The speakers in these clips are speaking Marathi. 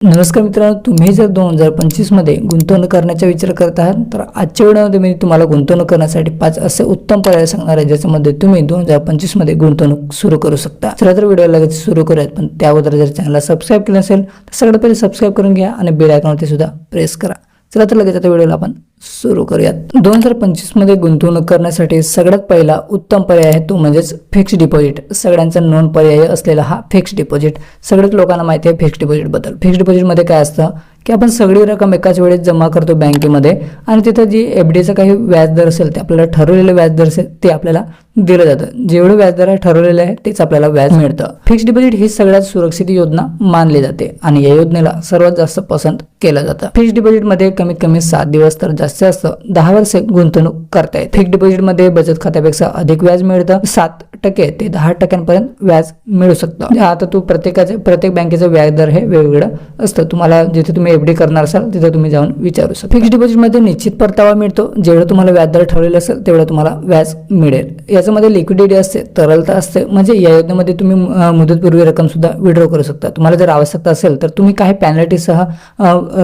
नमस्कार मित्रांनो तुम्ही जर दोन हजार पंचवीसमध्ये गुंतवणूक करण्याचा विचार करत आहात तर आजच्या व्हिडिओमध्ये मी तुम्हाला गुंतवणूक करण्यासाठी पाच असे उत्तम पर्याय सांगणार आहे ज्याच्यामध्ये तुम्ही दोन हजार पंचवीसमध्ये गुंतवणूक सुरू करू शकता. चला तर व्हिडिओ लगेच सुरू करूयात पण त्या अगोदर जर चॅनलला सबस्क्राईब केलं असेल तर सगळ्यात पहिले सबस्क्राईब करून घ्या आणि बेल आयकॉनवरती सुद्धा प्रेस करा. चला तर लगेच आता व्हिडिओला आपण सुरू करूयात. दोन हजार पंचवीसमध्ये गुंतवणूक करण्यासाठी सगळ्यात पहिला उत्तम पर्याय आहे तो म्हणजेच फिक्स्ड डिपॉझिट सगळ्यांचा नोंद पर्याय असलेला हा फिक्स्ड डिपॉझिट सगळ्याच लोकांना माहिती आहे फिक्स्ड डिपॉझिटबद्दल फिक्स्ड डिपॉझिटमध्ये काय असतं? की आपण सगळी रक्कम एकाच वेळेस जमा करतो बँकेमध्ये आणि तिथं जी एफ डीचं काही व्याजदर असेल ते आपल्याला ठरवलेलं व्याजदर असेल ते आपल्याला दिलं जातं. जेवढं व्याजदर आहे ठरवलेलं आहे तेच आपल्याला व्याज मिळतं. फिक्स्ड डिपॉझिट ही सगळ्यात सुरक्षित योजना मानली जाते आणि या योजनेला सर्वात जास्त पसंत केलं जातं. फिक्स्ड डिपॉझिटमध्ये कमीत कमी सात दिवस तर जास्त जास्तीत जास्त दहा वर्ष गुंतवणूक करता येते. फिक्स डिपॉझिटमध्ये बचत खात्यापेक्षा अधिक व्याज मिळतं. सात टक्के ते दहा टक्क्यांपर्यंत व्याज मिळू शकतं. म्हणजे आता तू प्रत्येकाचे प्रत्येक बँकेचं व्याजदर हे वेगवेगळं असतं. तुम्हाला जिथे तुम्ही एफ डी करणार असाल तिथे तुम्ही जाऊन विचारू शकता. फिक्स डिपॉझिटमध्ये निश्चित परतावा मिळतो. जेवढं तुम्हाला व्याजदर ठरवलेलं असेल तेवढं तुम्हाला व्याज मिळेल. याच्यामध्ये लिक्विडिटी असते तरलता असते. म्हणजे या योजनेमध्ये तुम्ही मुदतपूर्वी रक्कम सुद्धा विड्रॉ करू शकता. तुम्हाला जर आवश्यकता असेल तर तुम्ही काही पॅनल्टीसह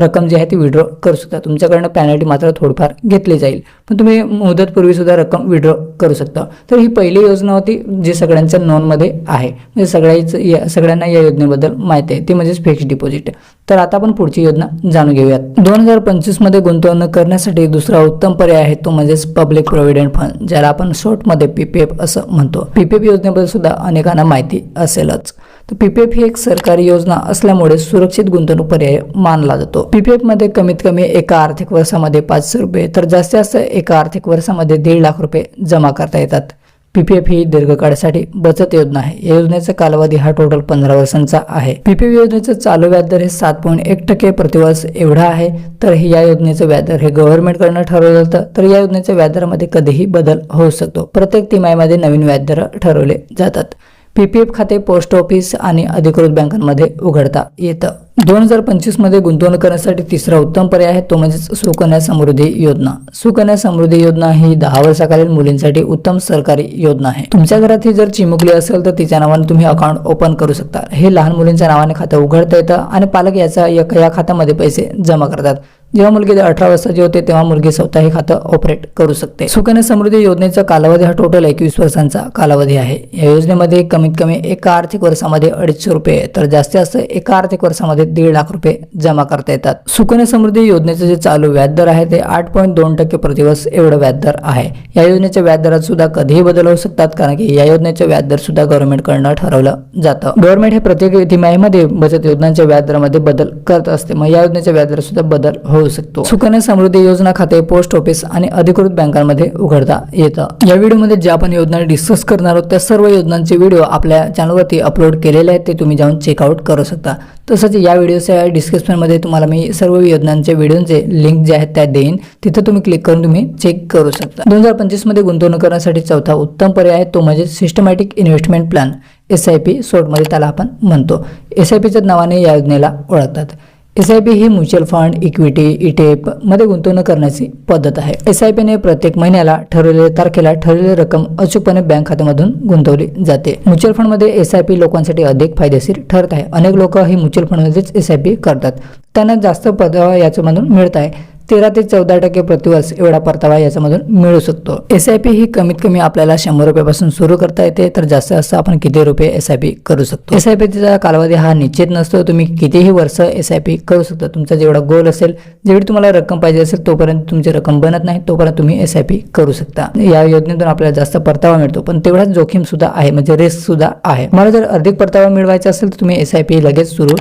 रक्कम जी आहे ती विड्रॉ करू शकता. तुमच्याकडनं पॅनल्टी मात्र थोडीफार घेतली जाईल. पण तुम्ही मुदतपूर्वी सुद्धा रक्कम विड्रॉ करू शकता. तर ही पहिली योजना होती जी सगळ्यांच्या नोंदमध्ये आहे. म्हणजे सगळ्याच या सगळ्यांना या योजनेबद्दल माहिती आहे. ती म्हणजेच फिक्स डिपॉझिट तर आता आपण पुढची योजना जाणून घेऊयात. दोन हजार पंचवीसमध्ये गुंतवणूक करण्यासाठी दुसरा उत्तम पर्याय आहे तो म्हणजेच पब्लिक प्रोव्हिडंट फंड ज्याला आपण शॉर्टमध्ये पीपीएफ असं म्हणतो. पीपीएफ योजनेबद्दल सुद्धा अनेकांना माहिती असेलच. तर पीपीएफ ही एक सरकारी योजना असल्यामुळे सुरक्षित गुंतवणूक पर्याय मानला जातो. पीपीएफमध्ये कमीत कमी एका आर्थिक वर्षामध्ये पाचशे रुपये तर जास्तीत जास्त एका आर्थिक वर्षामध्ये दीड लाख रुपये जमा करता येतात. पीपीएफ ही दीर्घकाळासाठी बचत योजना आहे. या योजनेचा कालावधी हा टोटल पंधरा वर्षांचा आहे. पीपीएफ योजनेचं चालू व्याजदर हे सात पॉईंट एक टक्के प्रतिवर्ष एवढा आहे. तर हे या योजनेचं व्याजदर हे गव्हर्नमेंटकडनं ठरवलं जातं. तर या योजनेच्या व्याजदरामध्ये कधीही बदल होऊ शकतो. प्रत्येक तिमाहीमध्ये नवीन व्याजदर ठरवले जातात. पी पी एफ खाते पोस्ट ऑफिस आणि अधिकृत बँकांमध्ये उघडता येतं. दोन हजार पंचवीसमध्ये गुंतवणूक करण्यासाठी तिसरा उत्तम पर्याय आहे तो म्हणजेच सुकन्या समृद्धी योजना. सुकन्या समृद्धी योजना ही दहा वर्षाखालील मुलींसाठी उत्तम सरकारी योजना आहे. तुमच्या घरात ही जर चिमुकली असेल तर तिच्या नावाने तुम्ही अकाउंट ओपन करू शकता. हे लहान मुलींच्या नावाने खातं उघडता येतं आणि पालक याचा या या खात्यामध्ये पैसे जमा करतात. जेव्हा मुलगी अठरा वर्षाची होते तेव्हा मुलगी स्वतः हे खातं ऑपरेट करू शकते. सुकन्या समृद्धी योजनेचा कालावधी हा टोटल एकवीस वर्षांचा कालावधी आहे. या योजनेमध्ये कमीत कमी एका आर्थिक वर्षामध्ये अडीचशे रुपये तर जास्तीत जास्त एका आर्थिक वर्षामध्ये दीड लाख रुपये जमा करता येतात. सुकन्या समृद्धी योजनेचं जे चालू व्याजदर आहे ते आठ पॉईंट दोन टक्के प्रतिवर्ष एवढं व्याजदर आहे. या योजनेच्या व्याजदरात सुद्धा कधीही बदल होऊ शकतात कारण की या योजनेचं व्याजदर सुद्धा गव्हर्नमेंटकडनं ठरवलं जातं. गव्हर्नमेंट हे प्रत्येक तिमाहीमध्ये बचत योजनांच्या व्याजदरामध्ये बदल करत असते मग या योजनेच्या व्याजदरात सुद्धा बदल होऊ शकतो. सुकन्या समृद्धी योजना खाते पोस्ट ऑफिस आणि अधिकृत बँकांमध्ये उघडता येतं. या व्हिडिओमध्ये ज्या आपण योजना डिस्कस करणार आहोत त्या सर्व योजनांचे व्हिडिओ आपल्या चॅनलवरती अपलोड केलेले आहेत ते तुम्ही जाऊन चेकआउट करू शकता. तसंच या व्हिडिओच्या डिस्क्रिप्शनमध्ये तुम्हाला मी सर्व योजनांचे व्हिडिओचे लिंक जे आहेत त्या देईन. तिथं तुम्ही क्लिक करून तुम्ही चेक करू शकता. दोन हजार पंचवीसमध्ये गुंतवणूक करण्यासाठी चौथा उत्तम पर्याय आहे तो म्हणजे systematic investment plan S I P शॉर्टमध्ये त्याला आपण म्हणतो. एस आय पीच्या नावाने या योजनेला ओळखतात. एस आय पी ही म्युच्युअल फंड इक्विटी इटेपमध्ये गुंतवणूक करण्याची पद्धत आहे. एस आय पीने प्रत्येक महिन्याला ठरवलेल्या तारखेला ठरलेली रक्कम अचूकपणे बँक खात्यामधून गुंतवली जाते. म्युच्युअल फंडमध्ये एस आय पी लोकांसाठी अधिक फायदेशीर ठरत आहे. अनेक लोक ही म्युच्युअल फंडमध्येच एस आय पी करतात. त्यांना जास्त पद याच्यामधून मिळत आहे. तेरा ते चौदा टक्के प्रतिवर्ष एवढा परतावा याच्यामधून मिळू शकतो. एस आय पी ही कमीत कमी आपल्याला शंभर रुपयापासून सुरू करता येते तर जास्त जास्त आपण किती रुपये एस आय पी करू शकतो? एस आय पीचा कालावधी हा निश्चित नसतो. तुम्ही कितीही वर्ष एस आय पी करू शकता. तुमचा जेवढा गोल असेल जेवढी तुम्हाला रक्कम पाहिजे असेल तोपर्यंत तुमची रक्कम बनत नाही तोपर्यंत तुम्ही एस आय पी करू शकता. या योजनेतून आपल्याला जास्त परतावा मिळतो. पण तेवढाच जोखीम सुद्धा आहे म्हणजे रिस्क सुद्धा आहे. मला जर अधिक परतावा मिळवायचा असेल तर तुम्ही एस आय पी लगेच सुरू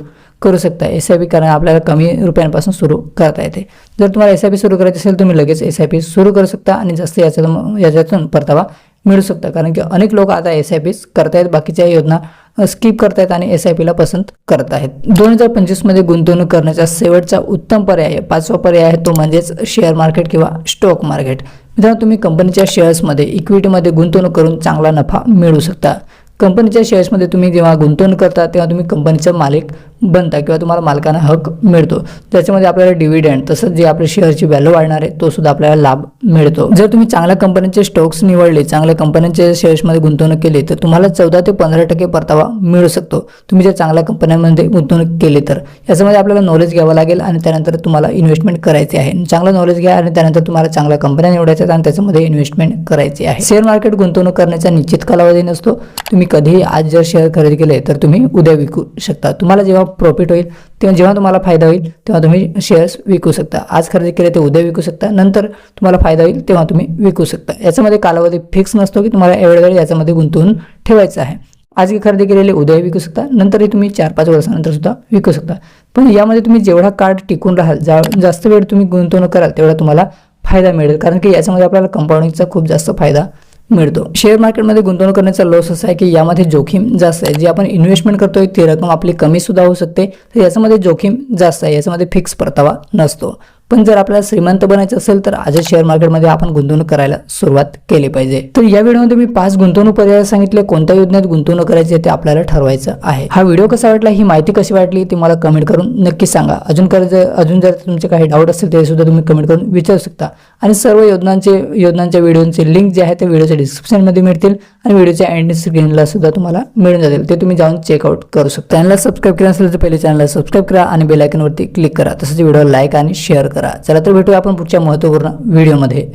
करू शकता. एस आय पी कारण आपल्याला कमी रुपयांपासून सुरू करता येते. जर तुम्हाला एस आय पी सुरू करायची असेल तुम्ही लगेच एस आय पी सुरू करू शकता आणि जास्त याच्यातून याच्यातून परतावा मिळू शकता. कारण की अनेक लोक आता एस आय पीज करतायत बाकीच्या योजना स्किप करतायत आणि एस आय पीला पसंत करत आहेत. दोन हजार पंचवीसमध्ये गुंतवणूक करण्याचा शेवटचा उत्तम पर्याय पाचवा पर्याय आहे तो म्हणजेच शेअर मार्केट किंवा स्टॉक मार्केट मित्रांनो तुम्ही कंपनीच्या शेअर्समध्ये इक्विटीमध्ये गुंतवणूक करून चांगला नफा मिळवू शकता. कंपनीच्या शेअर्समध्ये तुम्ही जेव्हा गुंतवणूक करता तेव्हा तुम्ही कंपनीचा मालिक बनता किंवा तुम्हाला मालकांना हक मिळतो. त्याच्यामध्ये आपल्याला डिव्हिडंड तसंच जे आपल्या शेअरची व्हॅल्यू वाढणार आहे तो सुद्धा आपल्याला लाभ मिळतो. जर तुम्ही चांगल्या कंपन्यांचे स्टॉक्स निवडले चांगल्या कंपन्यांच्या शेअर्समध्ये गुंतवणूक केली तर तुम्हाला चौदा ते पंधरा टक्के परतावा मिळू शकतो. तुम्ही जर चांगल्या कंपन्यांमध्ये गुंतवणूक केली तर. याच्यामध्ये आपल्याला नॉलेज घ्यावं लागेल आणि त्यानंतर तुम्हाला इन्व्हेस्टमेंट करायची आहे. चांगलं नॉलेज घ्या आणि त्यानंतर तुम्हाला चांगल्या कंपन्या निवडायच्या आणि त्याच्यामध्ये इन्व्हेस्टमेंट करायची आहे. शेअर मार्केट गुंतवणूक करण्याचा निश्चित कालावधी नसतो. तुम्ही कधीही आज जर शेअर खरेदी केले तर तुम्ही उद्या विकू शकता. तुम्हाला जेव्हा प्रॉफिट होईल तेव्हा जेव्हा तुम्हाला फायदा होईल तेव्हा तुम्ही शेअर्स विकू शकता. आज खरेदी केले ते उद्या विकू शकता नंतर तुम्हाला फायदा होईल तेव्हा तुम्ही विकू शकता. याच्यामध्ये कालावधी फिक्स नसतो की तुम्हाला एवढ्या वेळ याच्यामध्ये गुंतवून ठेवायचं आहे. आज ही खरेदी केलेली उद्या विकू शकता नंतरही तुम्ही चार पाच वर्षानंतर सुद्धा विकू शकता. पण यामध्ये तुम्ही जेवढा कार्ड टिकून राहाल जा जास्त वेळ तुम्ही गुंतवणूक कराल तेवढा तुम्हाला फायदा मिळेल. कारण की याच्यामध्ये आपल्याला कंपाऊंडिंगचा खूप जास्त फायदा मिळतो. शेअर मार्केटमध्ये गुंतवणूक करण्याचा लॉस असा आहे की यामध्ये जोखीम जास्त आहे. जी आपण इन्व्हेस्टमेंट करतोय ती रक्कम आपली कमी सुद्धा होऊ शकते. तर याच्यामध्ये जोखीम जास्त आहे. याच्यामध्ये फिक्स परतावा नसतो. पण जर आपल्याला श्रीमंत बनायचं असेल तर आजच शेअर मार्केटमध्ये आपण गुंतवणूक करायला सुरुवात केली पाहिजे. तर या व्हिडिओमध्ये मी पाच गुंतवणूक पर्याय सांगितले. कोणत्या योजनेत गुंतवणूक करायची आहे ते आपल्याला ठरवायचं आहे. हा व्हिडिओ कसा वाटला ही माहिती कशी वाटली ती मला कमेंट करून नक्की सांगा. अजून कर जर अजून जर तुमचे काही डाऊट असतील ते सुद्धा तुम्ही कमेंट करून विचारू शकता. आणि सर्व योजनांचे योजनांच्या व्हिडिओचे लिंक जे आहे ते व्हिडिओच्या डिस्क्रिप्शनमध्ये मिळतील आणि व्हिडिओच्या एंड स्क्रीनला सुद्धा तुम्हाला मिळून जातील. ते तुम्ही जाऊन चेकआउट करू शकता. चॅनलला सबस्क्राईब केलं असेल तर पहिले चॅनलला सबस्क्राईब करा आणि बेल क्लिक करा. तसंच व्हिडिओ लाईक आणि शेअर करा. चला तर भेटूया आपण पुढच्या महत्त्वपूर्ण व्हिडिओमध्ये.